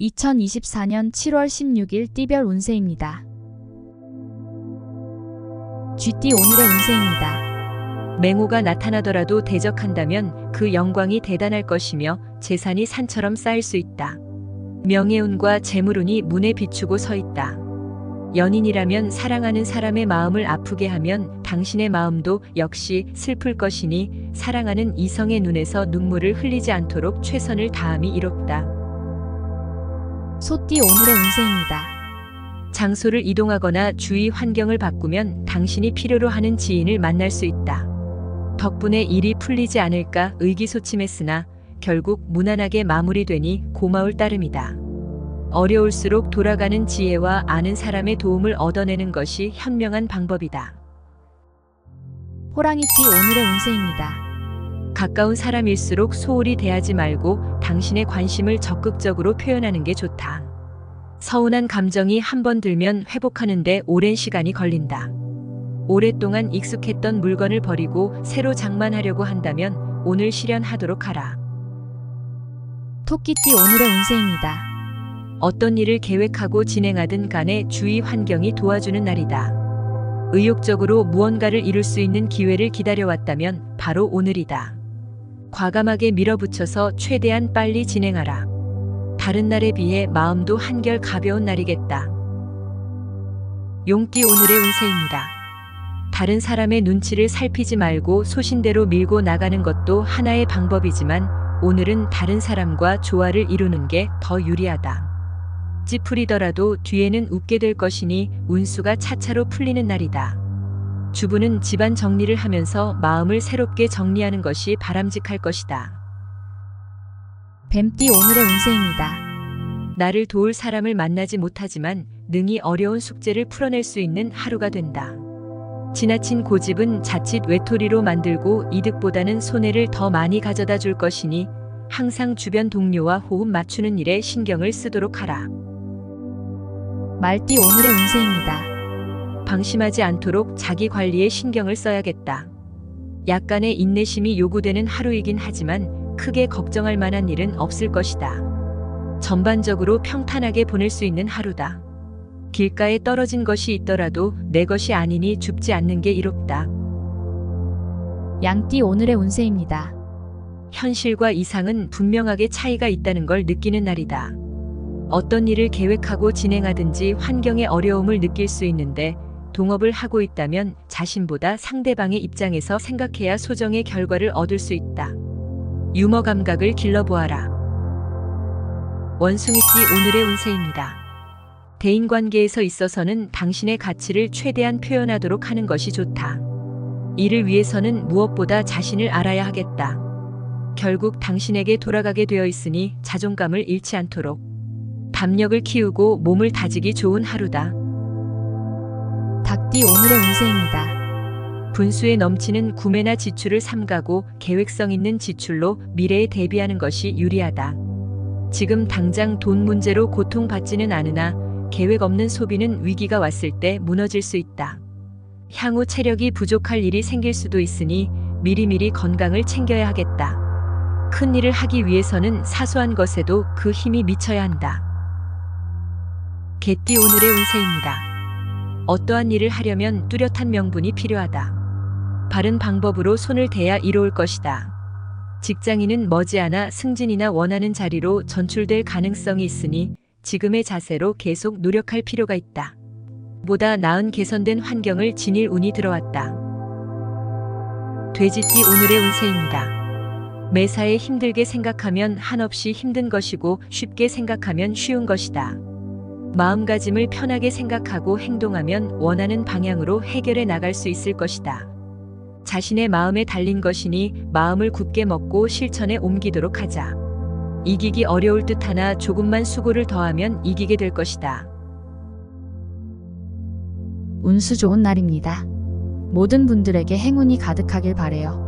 2024년 7월 16일 띠별 운세입니다. GT 오늘의 운세입니다. 맹호가 나타나더라도 대적한다면 그 영광이 대단할 것이며 재산이 산처럼 쌓일 수 있다. 명예운과 재물운이 문에 비추고 서 있다. 연인이라면 사랑하는 사람의 마음을 아프게 하면 당신의 마음도 역시 슬플 것이니 사랑하는 이성의 눈에서 눈물을 흘리지 않도록 최선을 다함이 이롭다. 소띠 오늘의 운세입니다. 장소를 이동하거나 주위 환경을 바꾸면 당신이 필요로 하는 지인을 만날 수 있다. 덕분에 일이 풀리지 않을까 의기소침했으나 결국 무난하게 마무리되니 고마울 따름이다. 어려울수록 돌아가는 지혜와 아는 사람의 도움을 얻어내는 것이 현명한 방법이다. 호랑이띠 오늘의 운세입니다. 가까운 사람일수록 소홀히 대하지 말고 당신의 관심을 적극적으로 표현하는 게 좋다. 서운한 감정이 한 번 들면 회복하는데 오랜 시간이 걸린다. 오랫동안 익숙했던 물건을 버리고 새로 장만하려고 한다면 오늘 실현하도록 하라. 토끼띠 오늘의 운세입니다. 어떤 일을 계획하고 진행하든 간에 주위 환경이 도와주는 날이다. 의욕적으로 무언가를 이룰 수 있는 기회를 기다려왔다면 바로 오늘이다. 과감하게 밀어붙여서 최대한 빨리 진행하라. 다른 날에 비해 마음도 한결 가벼운 날이겠다. 용띠 오늘의 운세입니다. 다른 사람의 눈치를 살피지 말고 소신대로 밀고 나가는 것도 하나의 방법이지만 오늘은 다른 사람과 조화를 이루는 게 더 유리하다. 찌푸리더라도 뒤에는 웃게 될 것이니 운수가 차차로 풀리는 날이다. 주부는 집안 정리를 하면서 마음을 새롭게 정리하는 것이 바람직할 것이다. 뱀띠 오늘의 운세입니다. 나를 도울 사람을 만나지 못하지만 능히 어려운 숙제를 풀어낼 수 있는 하루가 된다. 지나친 고집은 자칫 외톨이로 만들고 이득보다는 손해를 더 많이 가져다 줄 것이니 항상 주변 동료와 호흡 맞추는 일에 신경을 쓰도록 하라. 말띠 오늘의 운세입니다. 방심하지 않도록 자기 관리에 신경을 써야겠다. 약간의 인내심이 요구되는 하루이긴 하지만 크게 걱정할 만한 일은 없을 것이다. 전반적으로 평탄하게 보낼 수 있는 하루다. 길가에 떨어진 것이 있더라도 내 것이 아니니 줍지 않는 게 이롭다. 양띠 오늘의 운세입니다. 현실과 이상은 분명하게 차이가 있다는 걸 느끼는 날이다. 어떤 일을 계획하고 진행하든지 환경의 어려움을 느낄 수 있는데 동업을 하고 있다면 자신보다 상대방의 입장에서 생각해야 소정의 결과를 얻을 수 있다. 유머 감각을 길러보아라. 원숭이띠 오늘의 운세입니다. 대인 관계에서 있어서는 당신의 가치를 최대한 표현하도록 하는 것이 좋다. 이를 위해서는 무엇보다 자신을 알아야 하겠다. 결국 당신에게 돌아가게 되어 있으니 자존감을 잃지 않도록 담력을 키우고 몸을 다지기 좋은 하루다. 닭띠 오늘의 운세입니다. 분수에 넘치는 구매나 지출을 삼가고 계획성 있는 지출로 미래에 대비하는 것이 유리하다. 지금 당장 돈 문제로 고통받지는 않으나 계획 없는 소비는 위기가 왔을 때 무너질 수 있다. 향후 체력이 부족할 일이 생길 수도 있으니 미리미리 건강을 챙겨야 하겠다. 큰 일을 하기 위해서는 사소한 것에도 그 힘이 미쳐야 한다. 개띠 오늘의 운세입니다. 어떠한 일을 하려면 뚜렷한 명분이 필요하다. 바른 방법으로 손을 대야 이로울 것이다. 직장인은 머지않아 승진이나 원하는 자리로 전출될 가능성이 있으니 지금의 자세로 계속 노력할 필요가 있다. 보다 나은 개선된 환경을 지닐 운이 들어왔다. 돼지띠 오늘의 운세입니다. 매사에 힘들게 생각하면 한없이 힘든 것이고 쉽게 생각하면 쉬운 것이다. 마음가짐을 편하게 생각하고 행동하면 원하는 방향으로 해결해 나갈 수 있을 것이다. 자신의 마음에 달린 것이니 마음을 굳게 먹고 실천에 옮기도록 하자. 이기기 어려울 듯 하나 조금만 수고를 더하면 이기게 될 것이다. 운수 좋은 날입니다. 모든 분들에게 행운이 가득하길 바래요.